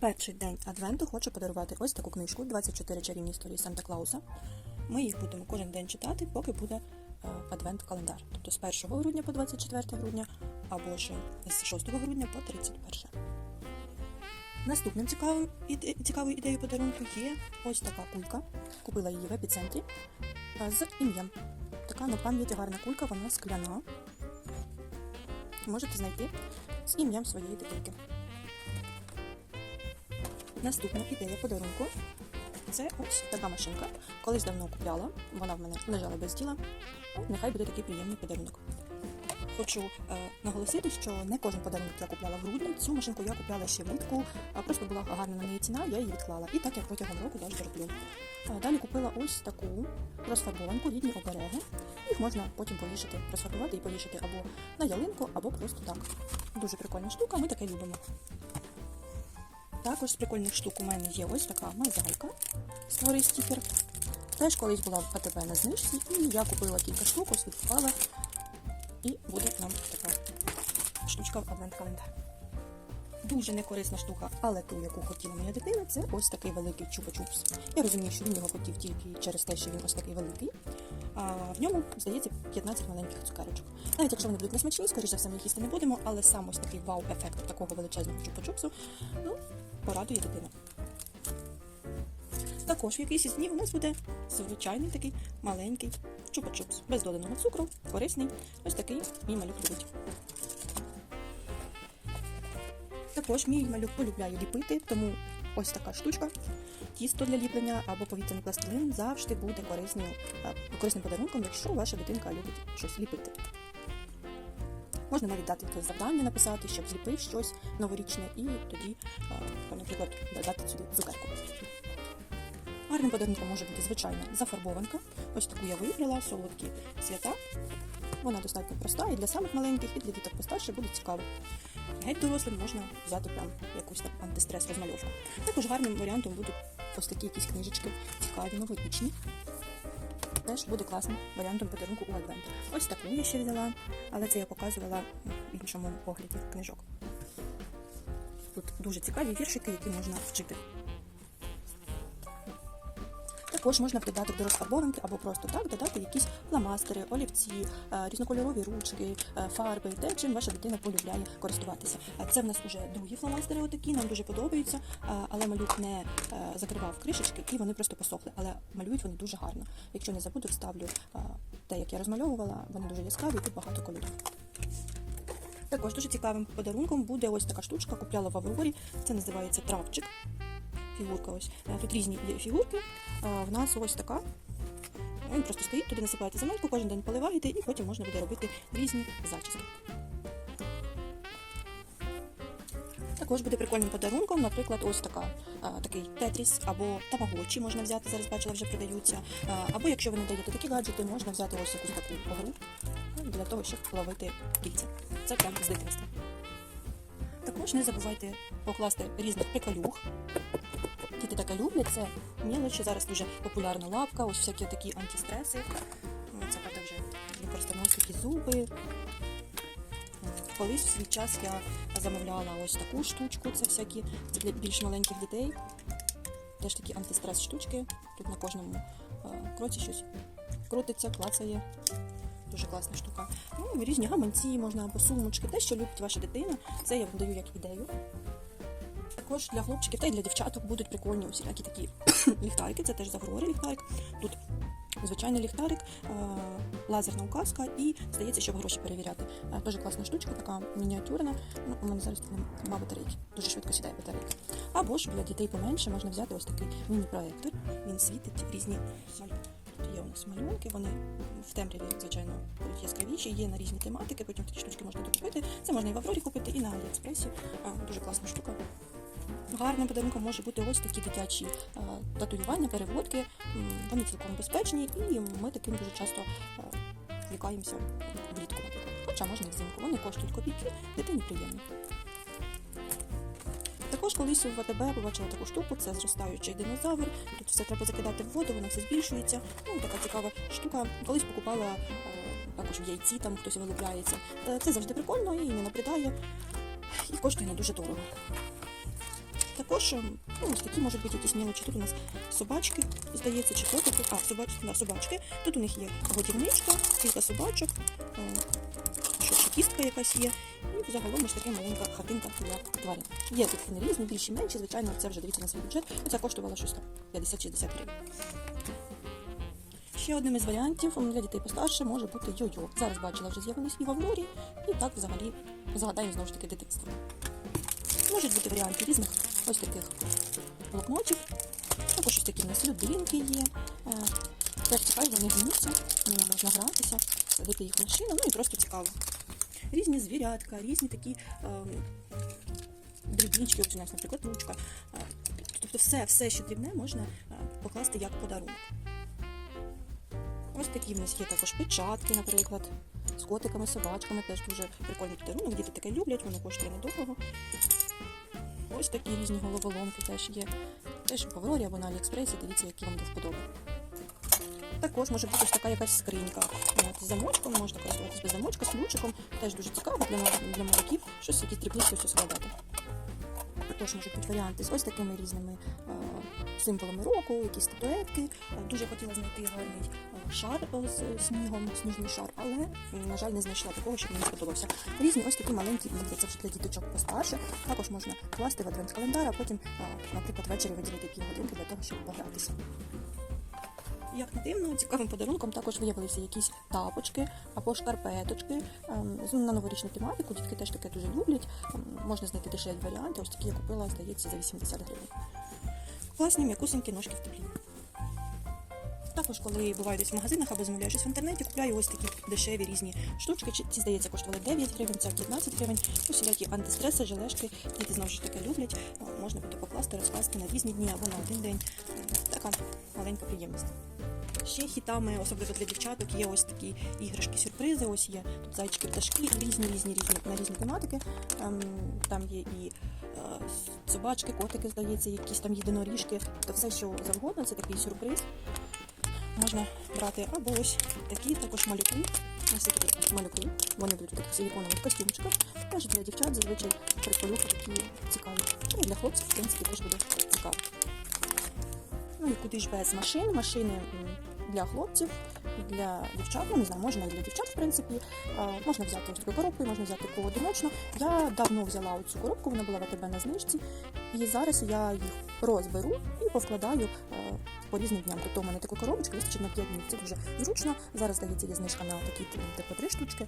Перший день адвенту хочу подарувати ось таку книжку 24 чарівні історії Санта Клауса. Ми їх будемо кожен день читати, поки буде е, адвент-календар. Тобто з 1 грудня по 24 грудня, або ж з 6 грудня по 31. Наступним цікавим цікавою ідеєю подарунку є ось така кулька. Купила її в епіцентрі е, з ім'ям. Така на пам'ять гарна кулька, вона скляна. Можете знайти з ім'ям своєї дитинки. Наступна ідея подарунку це ось така машинка. Колись давно купляла, вона в мене лежала без діла. Нехай буде такий приємний подарунок. Хочу е, наголосити, що не кожен подарунок я купляла в грудні. Цю машинку я купляла ще влітку, а просто була гарна на неї ціна, я її відклала. І так я протягом року далі роблю. Е, Далі купила ось таку розфарбованку, рідні обереги. Їх можна потім повішати, розфарбувати і повішати або на ялинку, або просто так. Дуже прикольна штука, ми таке любимо. Також з прикольних штук у мене є ось така мозаїка. Створи стікер. Теж колись була в АТБ на знижці, і я купила кілька штук, ось. І буде нам така штучка в адвент-календар. Дуже некорисна штука, але ту, яку хотіла моя дитина, це ось такий великий чупа-чупс. Я розумію, що він його хотів тільки через те, що він ось такий великий. А в ньому, здається, 15 маленьких цукерочок. Навіть якщо вони будуть несмачні, скоріше за все, ми їсти не будемо, але сам ось такий вау-ефект такого величезного чупа-чупсу, ну, порадує дитину. Також в якийсь із днів у нас буде звичайний такий маленький чупа-чупс. Без доданого цукру, корисний. Ось такий мій малюк любить. Також мій малюк полюбляє ліпити, тому ось така штучка. Тісто для ліплення або повітряний пластилин завжди буде корисною, е, корисним подарунком, якщо ваша дитинка любить щось ліпити. Можна навіть дати якесь завдання написати, щоб зліпив щось новорічне, і тоді, е, наприклад, додати сюди цукерку. Гарним подарунком може бути звичайна зафарбованка. Ось таку я вибрала, солодкі свята. Вона достатньо проста і для самих маленьких, і для діток постарше буде цікаво. Геть дорослим можна взяти прям якусь так антистрес розмальовку. Також гарним варіантом будуть ось такі якісь книжечки, цікаві, новорічні. Теж буде класним варіантом подарунку у адвент. Ось таку я ще взяла, але це я показувала в іншому погляді книжок. Тут дуже цікаві віршики, які можна вчити. Також можна додаток до розфарбованки або просто так додати якісь фломастери, олівці, е, різнокольорові ручки, е, фарби, те, чим ваша дитина полюбляє користуватися. Це в нас вже другі фломастери, отакі, нам дуже подобаються, е, але малюк не закривав кришечки і вони просто посохли. Але малюють вони дуже гарно. Якщо не забуду, вставлю те, як я розмальовувала, вони дуже яскраві і багато кольорів. Також дуже цікавим подарунком буде ось така штучка, купляла в Аврорі. Це називається травчик. Фігурка ось. Е, Тут різні фігурки. Е, В нас ось така. Він просто стоїть, туди насипаєте земельку, кожен день поливаєте, і потім можна буде робити різні зачіски. Також буде прикольним подарунком, наприклад, ось така, е, такий тетріс або тамагочі можна взяти, зараз бачила, вже продаються. Е, Або якщо ви не даєте такі гаджети, можна взяти ось якусь таку гру для того, щоб ловити кільця. Це прямо з дитинства. Також не забувайте покласти різних приколюх. Таке люблять, це мелочі. Зараз дуже популярна лапка, ось всякі такі антистреси. Ну, Це правда вже ось такі зуби. Колись в свій час я замовляла ось таку штучку, це всякі це для більш маленьких дітей. Теж такі антистрес штучки. Тут на кожному е, кроці щось крутиться, клацає. Дуже класна штука. Ну, різні гаманці можна або сумочки, те, що любить ваша дитина. Це я вам даю як ідею. Також для хлопчиків та й для дівчаток будуть прикольні усілякі такі ліхтарики. Це теж з Аврори ліхтарик. Тут звичайний ліхтарик, е, лазерна указка і здається, щоб гроші перевіряти. Дуже класна штучка, така мініатюрна. Ну, у мене зараз нема батарейки. Дуже швидко сідає батарейка. Або ж для дітей поменше можна взяти ось такий міні-проектор. Він світить різні малюнки. Є у нас малюнки, вони в темряві, звичайно, будуть яскравіші, є на різні тематики, потім такі штучки можна докупити. Це можна і в Аврорі купити, і на Аліекспресі. Е, Дуже класна штука. Гарним подарунком може бути ось такі дитячі е, татуювання, переводки. Вони цілком безпечні, і ми таким дуже часто е, лікаємося влітку. Хоча можна взимку. Вони коштують копійки, дитині приємно. Також колись в АТБ побачила таку штуку, це зростаючий динозавр. Тут все треба закидати в воду, воно все збільшується. Ну, така цікава штука. Колись покупала е, також в яйці, там хтось вилупляється. Це завжди прикольно і не набридає, і коштує не дуже дорого. Також ем, ну, ось такі можуть бути якісь мілочі. Тут у нас собачки, здається, чи котики. А, собачки, да, собачки. Тут у них є годівничка, кілька собачок, е, ще кістка якась є. І загалом ось така маленька хатинка для тварин. Є тут вони різні, більші, менші, звичайно, це вже дивіться на свій бюджет. Це коштувало щось там 50-60 гривень. Ще одним із варіантів для дітей постарше може бути йо-йо. Зараз бачила, вже з'явились і в Аврорі, і так взагалі згадаємо знову ж таки дитинство. Можуть бути варіанти різних ось таких блокнотів. Також ось такі в нас людинки є. Е, Теж цікаво, вони гнуться, ними можна гратися, садити їх в машину, ну і просто цікаво. Різні звірятка, різні такі ем, дрібнички, ось у нас, наприклад, ручка. Е, Тобто все, все, що дрібне, можна е, покласти як подарунок. Ось такі в нас є також печатки, наприклад, з котиками, собачками, теж дуже прикольний подарунок. Діти таке люблять, воно коштує недорого. Ось такі різні головоломки теж є. Теж в Аврорі або на Аліекспресі, дивіться, які вам до вподоби. Також може бути така якась скринька. От, з замочком можна користуватися без замочка, з ключиком. Теж дуже цікаво для, для малюків, щось якісь дрібниці все складати. Також можуть бути варіанти з ось такими різними е, символами року, якісь статуетки. Дуже хотіла знайти гарний е, шар е, з снігом, сніжний шар, але, на жаль, не знайшла такого, що мені сподобався. Різні ось такі маленькі ігри, це вже для діточок постарше. Також можна класти в адвент-календар, а потім, е, наприклад, ввечері виділити півгодинки для того, щоб погратися. Як не дивно, цікавим подарунком також виявилися якісь тапочки або шкарпеточки ем, на новорічну тематику. Дітки теж таке дуже люблять. Ем, Можна знайти дешеві варіанти. Ось такі я купила, здається, за 80 гривень. Класні м'якусенькі ножки в теплі. Також, коли буваю десь в магазинах або замовляю щось в інтернеті, купляю ось такі дешеві різні штучки. Ці, здається, коштували 9 гривень, це 15 гривень. Усілякі антистреси, жилешки, Діти знову ж таки люблять. Можна буде покласти, розкласти на різні дні або на один день. Така маленька приємність. Ще хітами, особливо для дівчаток, є ось такі іграшки-сюрпризи. Ось є тут зайчики, пташки, різні, різні, різні на різні тематики. Ем, там є і е, собачки, котики, здається, якісь там єдиноріжки. То все, що завгодно, це такий сюрприз. Можна брати або ось такі також малюки. Ось такі малюки. Вони будуть в таких силіконових костюмчиках. Теж для дівчат зазвичай приколюхи такі цікаві. Ну для хлопців, в принципі, теж буде цікаво. Ну і куди ж без машин? Машини для хлопців, для дівчат, ну не знаю, можна і для дівчат, в принципі. Можна взяти ось таку коробку, можна взяти поодиночно. Я давно взяла оцю коробку, вона була в АТБ на знижці. І зараз я їх розберу і повкладаю е, по різним дням. Тобто у мене таку коробочку вистачить на 5 днів. Це дуже зручно. Зараз здається, є знижка на такі типу три штучки.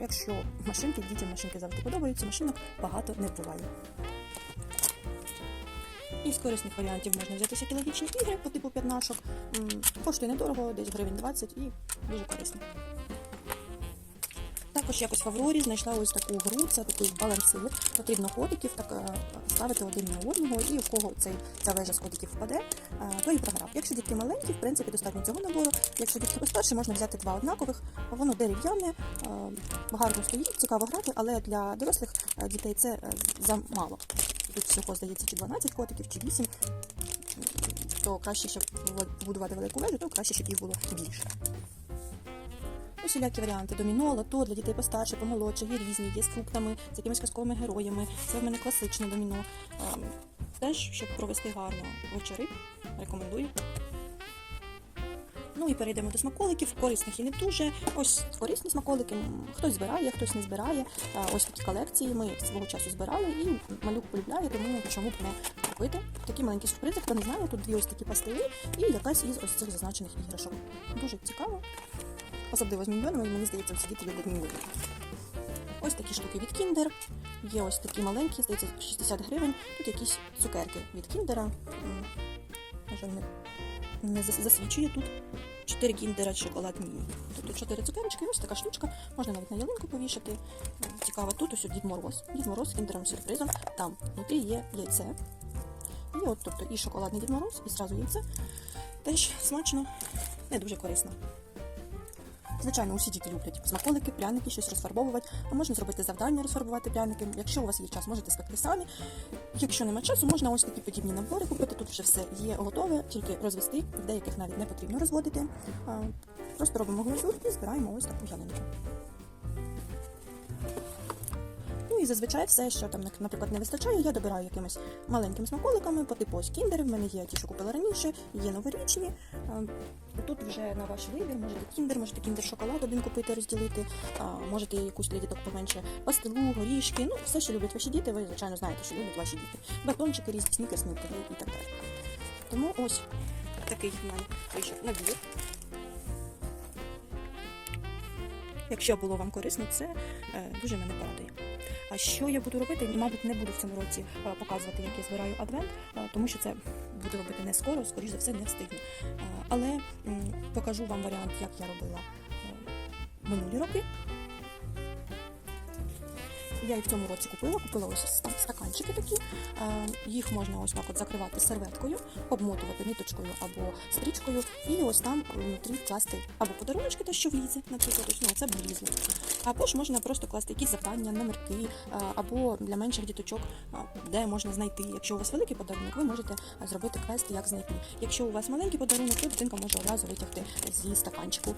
Якщо машинки, дітям машинки завжди подобаються, машинок багато не буває. І з корисних варіантів можна взяти всякі логічні ігри по типу п'ятнашок. Коштує недорого, десь гривень 20 і дуже корисно. Також якось в Аврорі знайшла ось таку гру, це такий балансир. Потрібно котиків так е, ставити один на одного, і в кого цей, ця вежа з котиків впаде, е, той і програв. Якщо дітки маленькі, в принципі, достатньо цього набору. Якщо дітки постарші, можна взяти два однакових. Воно дерев'яне, е, гарно стоїть, цікаво грати, але для дорослих дітей це замало. Тут всього здається чи 12 котиків, чи 8. То краще, щоб будувати велику вежу, то краще, щоб їх було більше. Усілякі варіанти доміно, лото для дітей постарше, помолодше, є різні, є з фруктами, з якимись казковими героями. Це в мене класичне доміно. Ем, Теж, щоб провести гарно вечори, рекомендую. Ну і перейдемо до смаколиків, корисних і не дуже. Ось корисні смаколики. Хтось збирає, хтось не збирає. Ось такі колекції ми свого часу збирали і малюк полюбляє, тому чому б не купити. Такі маленькі сюрпризи, хто не знає, тут дві ось такі пастили і якась із ось цих зазначених іграшок. Дуже цікаво. Особливо з міньйонами, мені здається, всі діти люблять міньйонів. Ось такі штуки від Kinder. Є ось такі маленькі, здається, 60 гривень. Тут якісь цукерки від Кіндера. М, На жаль, не, не зас- засвічує тут. 4 кіндера шоколад міні. Тобто 4 цукерочки, ось така штучка. Можна навіть на ялинку повішати. Цікаво, тут ось Дід Мороз. Дід Мороз з кіндером сюрпризом. Там внутрі є яйце. І от, тобто, і шоколадний Дід Мороз, і зразу яйце. Теж смачно, не дуже корисно. Звичайно, усі діти люблять смаколики, пряники, щось розфарбовувати. А можна зробити завдання розфарбувати пряники. Якщо у вас є час, можете спекти самі. Якщо немає часу, можна ось такі подібні набори купити. Тут вже все є готове, тільки розвести. Деяких навіть не потрібно розводити. Просто робимо глазур і збираємо ось таку ялинку. Ну і зазвичай все, що там, наприклад, не вистачає, я добираю якимись маленькими смаколиками по типу ось кіндери. В мене є ті, що купила раніше, є новорічні. Тут вже на ваш вибір, можете кіндер, можете кіндер шоколад один купити, розділити, а, можете якусь для діток поменше пастилу, горішки, ну все, що люблять ваші діти, ви звичайно знаєте, що люблять ваші діти. Батончики різні, снікерс, мілкери і так далі. Тому ось такий в мене вийшов набір. Якщо було вам корисно, це е, дуже мене порадує. А що я буду робити? Мабуть, не буду в цьому році е, показувати, як я збираю адвент, е, тому що це буду робити не скоро, скоріш за все, не встигну. Але покажу вам варіант, як я робила е, минулі роки. Я і в цьому році купила, купила ось ста- стаканчики такі. Е, Їх можна ось так от закривати серветкою, обмотувати ниточкою або стрічкою, і ось там внутрі класти або подаруночки, те, що влізе, наприклад, ось, ну це б влізло. Або ж можна просто класти якісь завдання, номерки, е, або для менших діточок, е, де можна знайти. Якщо у вас великий подарунок, ви можете зробити квест, як знайти. Якщо у вас маленький подарунок, то дитинка може одразу витягти зі стаканчику.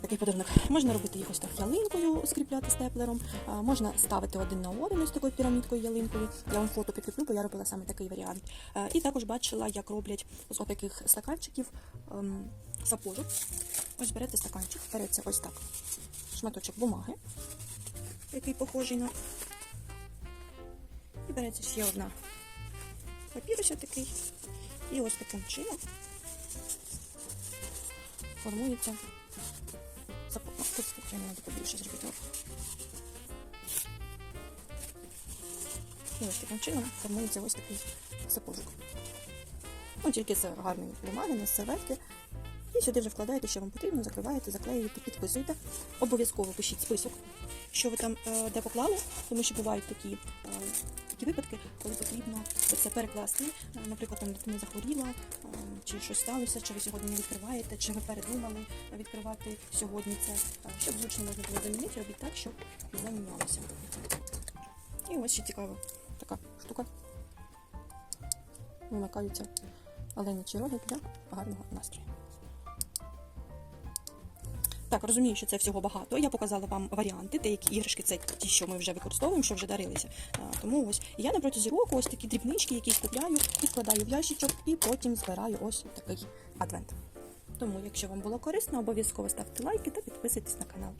Такий подарунок. Можна робити їх ось так ялинкою, скріпляти степлером, можна ставити один на один ось такою пірамідкою ялинкою. Я вам фото підкріплю, бо я робила саме такий варіант. І також бачила, як роблять з таких стаканчиків ем, сапожок. Ось берете стаканчик, береться ось так. Шматочок бумаги, який похожий на. І береться ще одна папір такий. І ось таким чином формується ну, Тут звичайно треба побільше зробити. І ось таким чином формується ось такий сапожок. Ну, тільки з гарної бумаги, не з серветки. І сюди вже вкладаєте, що вам потрібно, закриваєте, заклеюєте, підписуєте. Обов'язково пишіть список, що ви там е, де поклали, тому що бувають такі, е, такі випадки, коли потрібно це перекласти. Е, Наприклад, там дитина захворіла, чи щось сталося, чи ви сьогодні не відкриваєте, чи ви передумали відкривати сьогодні це, щоб зручно можна було замінити, робіть так, щоб замінялося. І ось ще цікава така штука. Вимикаються оленячі роги для гарного настрою. Так, розумію, що це всього багато. Я показала вам варіанти, деякі іграшки це ті, що ми вже використовуємо, що вже дарилися. Тому ось я на протязі року ось такі дрібнички, які купляю, відкладаю в ящичок і потім збираю ось такий адвент. Тому, якщо вам було корисно, обов'язково ставте лайки та підписуйтесь на канал.